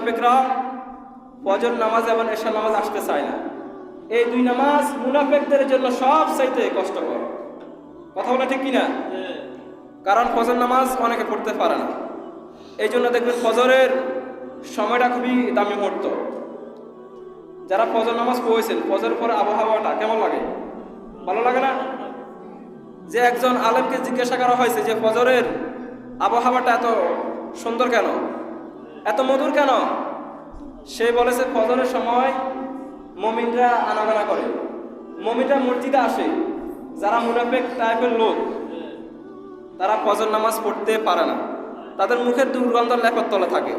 মুনাফিকরা ফজর নামাজ এবং এশা নামাজ আসতে চায় না। এই দুই নামাজ মুনাফেকদের জন্য সব চাইতে কষ্টকর। কথা বলা ঠিক কিনা? কারণ ফজর নামাজ অনেকে পড়তে পারে না। এই জন্য দেখবেন ফজরের সময়টা খুবই দামি মুহূর্ত। যারা ফজর নামাজ পড়েছেন ফজর পরে আবহাওয়াটা কেমন লাগে? ভালো লাগে না? যে একজন আলেমকে জিজ্ঞাসা করা হয়েছে যে ফজরের আবহাওয়াটা এত সুন্দর কেন? এত মধুর কেন? সে বলেছে ফজরের সময় মমিনরা আনাগানা করে। মমিনরা মসজিদে আসে। যারা মুনাফেক টাইপের লোক, তারা ফজর নামাজ পড়তে পারে না। তাদের মুখের দুর্গন্ধ লেপের তলে থাকে।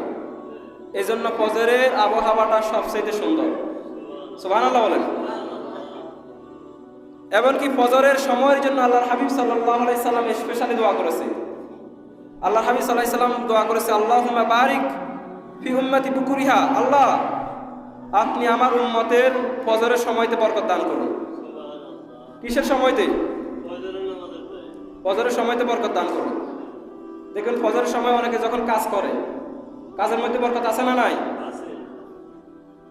এই জন্য ফজরের আবহাওয়াটা সবচেয়ে সুন্দর। সোহান আল্লাহ বলেন। এমনকি ফজরের সময়ের জন্য আল্লাহর হাবিব সাল্লাহ সাল্লাম স্পেশালি দোয়া করেছে। আল্লাহ হাবিব সাল্লাহ সাল্লাম দোয়া করেছে আল্লাহ বারিক ফি উম্মতি বুকুরিহা, আল্লাহ, আপনি আমার উম্মতের ফজরের সময়তে বরকত দান করুন। কিসের সময়তে? ফজরের সময়তে বরকত দান করুন। দেখুন, ফজরের সময় অনেকে যখন কাজ করে, কাজের মধ্যে বরকত আছে না নাই?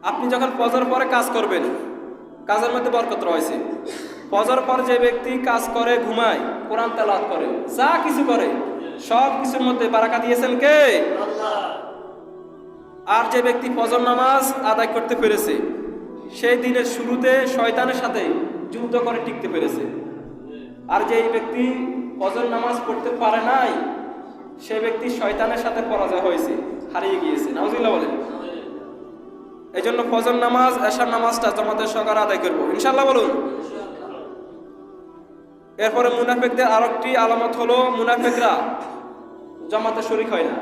আপনি যখন ফজর পরে কাজ করবেন, কাজের মধ্যে বরকত রয়েছে। ফজর পর যে ব্যক্তি কাজ করে, ঘুমায়, কোরআন তেলাওয়াত করে, যা কিছু করে সব কিছুর মধ্যে বারাকা দিয়েছেন কে? আর যে ব্যক্তি ফজর নামাজ আদায় করতে পেরেছে, সেই দিনের শুরুতে শয়তানের সাথে যুদ্ধ করে টিকতে পেরেছে। আর যেই ব্যক্তি ফজর নামাজ পড়তে পারে নাই, সে ব্যক্তি শয়তানের সাথে পরাজয় হয়েছে, হারিয়ে গিয়েছে। নাউজুল্লাহ বলেন। এই জন্য ফজর নামাজ, এশার নামাজটা জমাতের সকার আদায় করব। ইনশাল্লাহ বলুন। এরপরে মুনাফেকদের আরেকটি আলামত হলো, মুনাফেকরা জমাতে শরিক হয় না।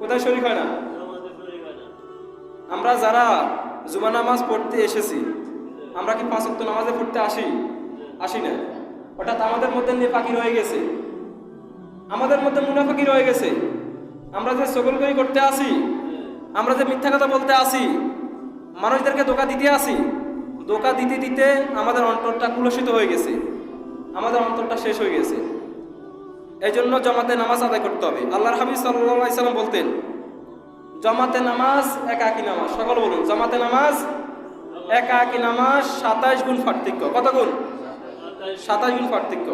কোথায় শরিক হয় না? আমরা যারা জুমা নামাজ পড়তে এসেছি, আমরা কি পাঁচ ওয়াক্ত নামাজে পড়তে আসি? আসি না। হঠাৎ আমাদের মধ্যে নেপাকি রয়ে গেছে। আমাদের মধ্যে মুনাফাকি রয়ে গেছে। আমরা যে সকলকই করতে আসি, আমরা যে মিথ্যা কথা বলতে আসি, মানুষদেরকে ধোকা দিতে আসি, ধোকা দিতে দিতে আমাদের অন্তরটা কুলসিত হয়ে গেছে। আমাদের অন্তরটা শেষ হয়ে গেছে। এই জন্য জমাতে নামাজ আদায় করতে হবে। আল্লাহর হাবিব সাল্লাহ সাল্লাম বলতেন জমাতে নামাজ, একাকি নামাজ। সকল বলুন, জমাতে নামাজ, একাকি নামাজ, সাতাশ গুণ পার্থক্য। কত গুণ? সাতাশ গুণ পার্থক্য।